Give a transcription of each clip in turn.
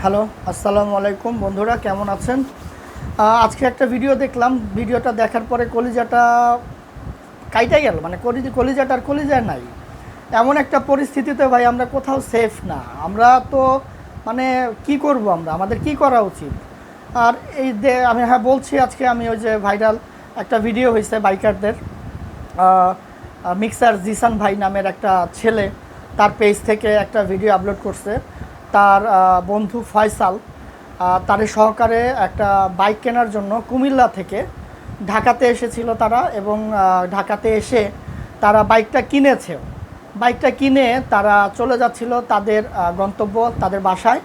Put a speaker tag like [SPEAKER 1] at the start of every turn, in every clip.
[SPEAKER 1] Hello, আসসালামু আলাইকুম। বন্ধুরা, কেমন আছেন? আজকে একটা ভিডিও দেখলাম। ভিডিওটা দেখার পরে কলিজাটা কাইটা গেল। মানে কলি- কলিজাটা আর কলিজায় নাই। এমন একটা পরিস্থিতিতে ভাই, আমরা কোথাও সেফ না। আমরা তো মানে কি করব আমরা? আমাদের কি করা উচিত? আর এই আমি হ্যাঁ বলছি আজকে আমি ওই যে ভাইরাল একটা ভিডিও হয়েছে বাইকারদের। মিক্সার জিসান ভাই নামের একটা ছেলে, তার পেজ থেকে একটা ভিডিও আপলোড করছে। তার বন্ধু ফয়সাল তার সহকারে একটা বাইক কেনার জন্য কুমিল্লা থেকে ঢাকাতে এসেছিল তারা এবং ঢাকাতে এসে তারা বাইকটা কিনেছেও বাইকটা কিনে তারা চলে যাচ্ছিল তাদের গন্তব্য, তাদের বাসায়।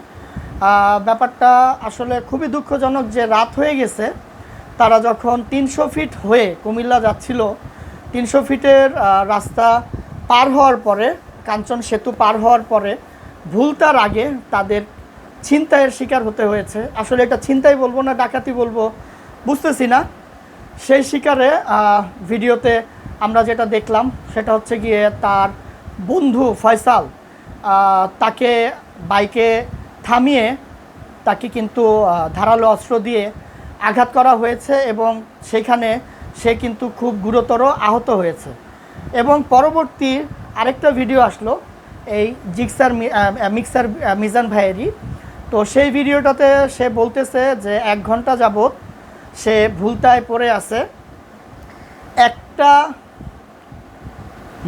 [SPEAKER 1] ব্যাপারটা আসলে খুবই দুঃখজনক যে রাত হয়ে গেছে। তারা যখন তিনশো ফিট হয়ে কুমিল্লা যাচ্ছিল, তিনশো ফিটের রাস্তা পার হওয়ার পরে, কাঞ্চন সেতু পার হওয়ার পরে ভুলতার আগে তাদের ছিনতাইয়ের শিকার হতে হয়েছে। আসলে এটা ছিনতাই বলব না, ডাকাতি বলব, বুঝতেছি না। সেই শিকারে ভিডিওতে আমরা যেটা দেখলাম, সেটা হচ্ছে গিয়ে তার বন্ধু ফয়সাল তাকে বাইকে থামিয়ে তাকে কিন্তু ধারালো অস্ত্র দিয়ে আঘাত করা হয়েছে এবং সেখানে সে কিন্তু খুব গুরুতর আহত হয়েছে। এবং পরবর্তী আরেকটা ভিডিও আসলো এই জিক্সার মিক্সার মিজান ভাইয়েরই। তো সেই ভিডিওটাতে সে বলতেছে যে এক ঘণ্টা যাবৎ সে ভুলতায় পড়ে আছে। একটা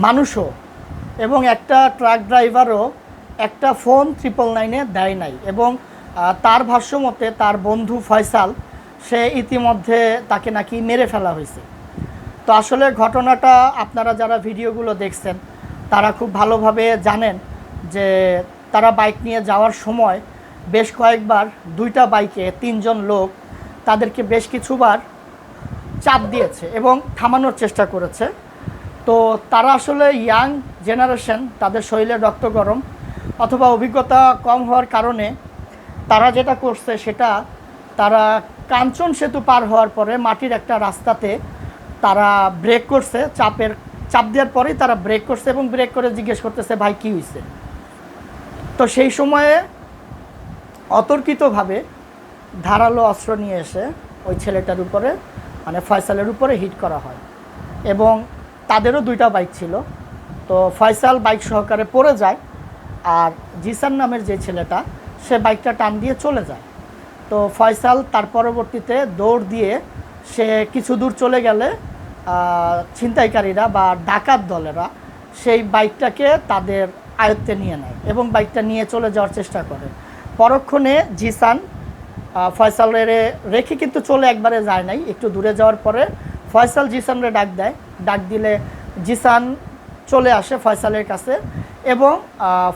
[SPEAKER 1] মানুষও এবং একটা ট্রাক ড্রাইভারও একটা ফোন ট্রিপল নাইনে দেয় নাই এবং তার ভাষ্য মতে তার বন্ধু ফয়সাল, সে ইতিমধ্যে তাকে নাকি মেরে ফেলা হয়েছে। তো আসলে ঘটনাটা আপনারা যারা ভিডিওগুলো দেখছেন তারা খুব ভালোভাবে জানেন যে তারা বাইক নিয়ে যাওয়ার সময় বেশ কয়েকবার দুইটা বাইকে তিনজন লোক তাদেরকে বেশ কিছুবার চাপ দিয়েছে এবং থামানোর চেষ্টা করেছে। তো তারা আসলে ইয়াং জেনারেশন, তাদের শরীরে রক্ত গরম অথবা অভিজ্ঞতা কম হওয়ার কারণে তারা যেটা করছে সেটা তারা কাঞ্চন সেতু পার হওয়ার পরে মাটির একটা রাস্তাতে তারা ব্রেক করছে, চাপের চাপ দেওয়ার পরেই তারা ব্রেক করছে এবং ব্রেক করে জিজ্ঞেস করতেছে, ভাই, কী হয়েছে তো সেই সময়ে অতর্কিতভাবে ধারালো অস্ত্র নিয়ে এসে ওই ছেলেটার উপরে মানে ফয়সালের উপরে হিট করা হয় এবং তাদেরও দুইটা বাইক ছিল। তো ফয়সাল বাইক সহকারে পড়ে যায় আর জিসান নামের যে ছেলেটা, সে বাইকটা টান দিয়ে চলে যায়। তো ফয়সাল তার পরবর্তীতে দৌড় দিয়ে সে কিছু দূর চলে গেলে ছিনতাইকারীরা বা ডাকাত দলেরা সেই বাইকটাকে তাদের আয়ত্তে নিয়ে নেয় এবং বাইকটা নিয়ে চলে যাওয়ার চেষ্টা করে। পরক্ষণে জিসান ফয়সালের রেখে কিন্তু চলে একবারে যায় নাই, একটু দূরে যাওয়ার পরে ফয়সাল জিসানরে ডাক দেয়। ডাক দিলে জিসান চলে আসে ফয়সালের কাছে এবং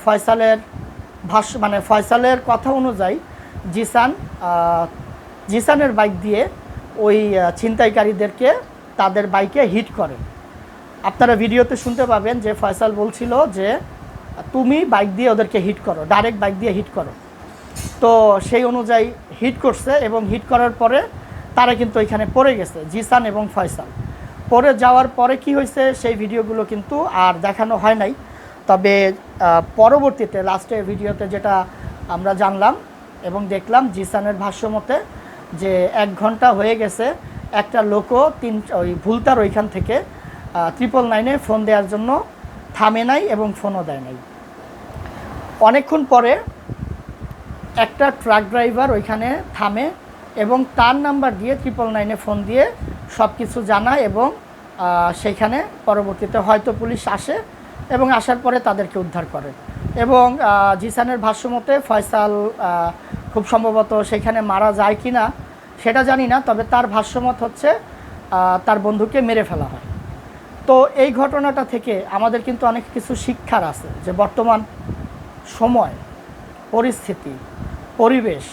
[SPEAKER 1] ফয়সালের ভাষ্য মানে ফয়সালের কথা অনুযায়ী জিসান জিসানের বাইক দিয়ে ওই ছিনতাইকারীদেরকে তাদের বাইকে হিট করে। আপনারা ভিডিওতে শুনতে পাবেন যে ফয়সাল বলছিল যে, তুমি বাইক দিয়ে ওদেরকে হিট করো, ডাইরেক্ট বাইক দিয়ে হিট করো। তো সেই অনুযায়ী হিট করছে এবং হিট করার পরে তারা কিন্তু এখানে পড়ে গেছে, জিসান এবং ফয়সাল। পড়ে যাওয়ার পরে কি হয়েছে, সেই ভিডিওগুলো কিন্তু আর দেখানো হয় নাই। তবে পরবর্তীতে লাস্টে ভিডিওতে যেটা আমরা জানলাম এবং দেখলাম জিসানের ভাষ্য মতে যে এক ঘণ্টা হয়ে গেছে একটা লোকও তিন, ওই ভুলতার ওইখান থেকে ট্রিপল নাইনে ফোন দেওয়ার জন্য থামে নাই এবং ফোনও দেয় নাই। অনেকক্ষণ পরে একটা ট্রাক ড্রাইভার ওইখানে থামে এবং তার নাম্বার দিয়ে ট্রিপল নাইনে ফোন দিয়ে সব কিছু জানায় এবং সেখানে পরবর্তীতে হয়তো পুলিশ আসে এবং আসার পরে তাদেরকে উদ্ধার করে। এবং জিসানের ভাষ্যমতে ফয়সাল খুব সম্ভবত সেখানে মারা যায় কি না সেটা জানি না, তবে তার ভাষ্যমত হচ্ছে তার বন্ধুকে মেরে ফেলা হয়। তো এই ঘটনাটা থেকে আমাদের কিন্তু অনেক কিছু শিক্ষার আছে, যে বর্তমান সময়, পরিস্থিতি, পরিবেশ,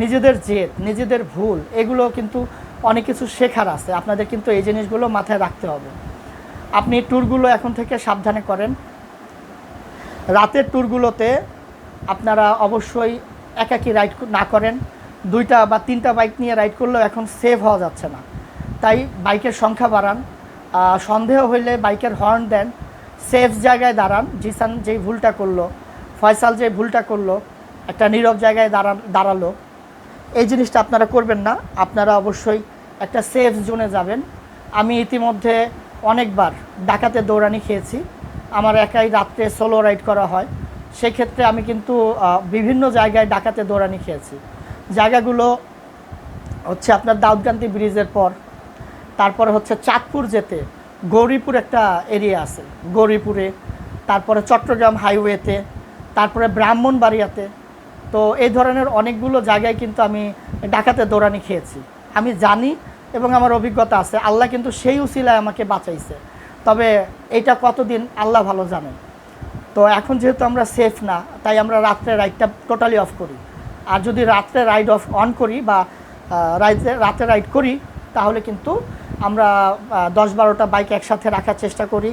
[SPEAKER 1] নিজেদের জেদ, নিজেদের ভুল এগুলো কিন্তু অনেক কিছু শেখার আছে। আপনাদের কিন্তু এই জিনিসগুলো মাথায় রাখতে হবে। আপনি ট্যুরগুলো এখন থেকে সাবধানে করেন। রাতের ট্যুরগুলোতে আপনারা অবশ্যই একাকি রাইড না করেন। দুইটা বা তিনটা বাইক নিয়ে রাইড করলেও এখন সেভ হওয়া যাচ্ছে না। তাই বাইকের সংখ্যা বাড়ান। সন্দেহ হইলে বাইকের হর্ন দেন। সেফ জায়গায় দাঁড়ান। জিসান যেই ভুলটা করল, ফয়সাল যে ভুলটা করল, একটা নীরব জায়গায় দাঁড়ান দাঁড়াল। এই জিনিসটা আপনারা করবেন না। আপনারা অবশ্যই একটা সেফ জোনে যাবেন। আমি ইতিমধ্যে অনেকবার ডাকাতে দৌড়ানি খেয়েছি। আমার একাই রাত্রে সোলো রাইড করা হয়। সেক্ষেত্রে আমি কিন্তু বিভিন্ন জায়গায় ডাকাতে দৌড়ানি খেয়েছি। জায়গাগুলো হচ্ছে আপনার দাউদকান্দি ব্রিজের পর। তারপরে হচ্ছে চাঁদপুর যেতে গৌরীপুর একটা এরিয়া আছে, গৌরীপুরে। তারপরে চট্টগ্রাম হাইওয়েতে, তারপরে ব্রাহ্মণবাড়িয়াতে। তো এই ধরনের অনেকগুলো জায়গায় কিন্তু আমি ডাকাতে দৌড়ানি খেয়েছি। আমি জানি এবং আমার অভিজ্ঞতা আছে, আল্লাহ কিন্তু সেই উসিলায় আমাকে বাঁচাইছে। তবে এটা কতদিন আল্লাহ ভালো জানেন। তো এখন যেহেতু আমরা সেফ না, তাই আমরা রাত্রে রাইডটা টোটালি অফ করি। আর যদি রাত্রে রাইড অফ অন করি বা রাইডে রাতে রাইড করি, তাহলে কিন্তু আমরা দশ বারোটা বাইক একসাথে রাখার চেষ্টা করি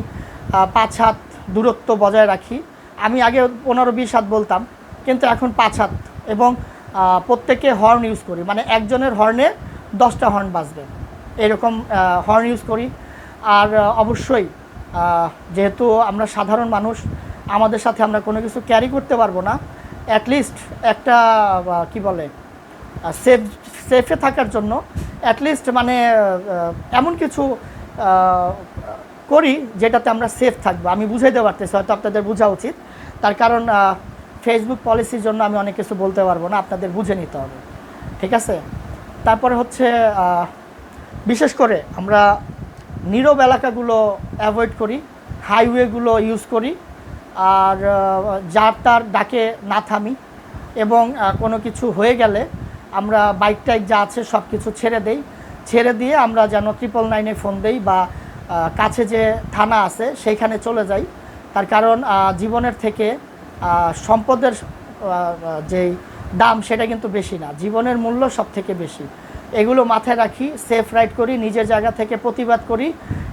[SPEAKER 1] পাঁচ হাত দূরত্ব বজায় রাখি। আমি আগে পনেরো বিশ হাত বলতাম, কিন্তু এখন পাঁচ হাত এবং প্রত্যেকে হর্ন ইউজ করি। মানে একজনের হর্নে দশটা হর্ন বাজবে। এরকম হর্ন ইউজ করি। আর অবশ্যই যেহেতু আমরা সাধারণ মানুষ, আমাদের সাথে আমরা কোনো কিছু ক্যারি করতে পারব না। অ্যাটলিস্ট একটা কি বলে সেফ সেফে থাকার জন্য অ্যাটলিস্ট মানে এমন কিছু করি যেটাতে আমরা সেফ থাকব। আমি বুঝাইতে পারতেছি হয়তো আপনাদের বোঝা উচিত। তার কারণ ফেসবুক পলিসির জন্য আমি অনেক কিছু বলতে পারব না, আপনাদের বুঝে নিতে হবে। ঠিক আছে? তারপরে হচ্ছে বিশেষ করে আমরা নীরব এলাকাগুলো অ্যাভয়েড করি হাইওয়েগুলো ইউজ করি। আর যার তার ডাকে না থামি এবং কোনো কিছু হয়ে গেলে আমরা বাইক টাইক যা আছে সব কিছু ছেড়ে দেই। ছেড়ে দিয়ে আমরা যেন ট্রিপল নাইনে ফোন দেই বা কাছে যে থানা আছে সেইখানে চলে যাই। তার কারণ জীবনের থেকে সম্পদের যেই দাম সেটা কিন্তু বেশি না। জীবনের মূল্য সব থেকে বেশি। এগুলো মাথায় রাখি সেফ রাইড করি, নিজের জায়গা থেকে প্রতিবাদ করি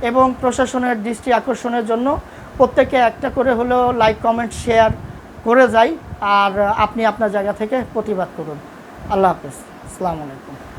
[SPEAKER 1] এবং প্রশাসনের দৃষ্টি আকর্ষণের জন্য প্রত্যেকে একটা করে হলেও লাইক কমেন্ট শেয়ার করে যাই। আর আপনি আপনার জায়গা থেকে প্রতিবাদ করুন। আল্লাহ হাফেজ। আসসালামু আলাইকুম।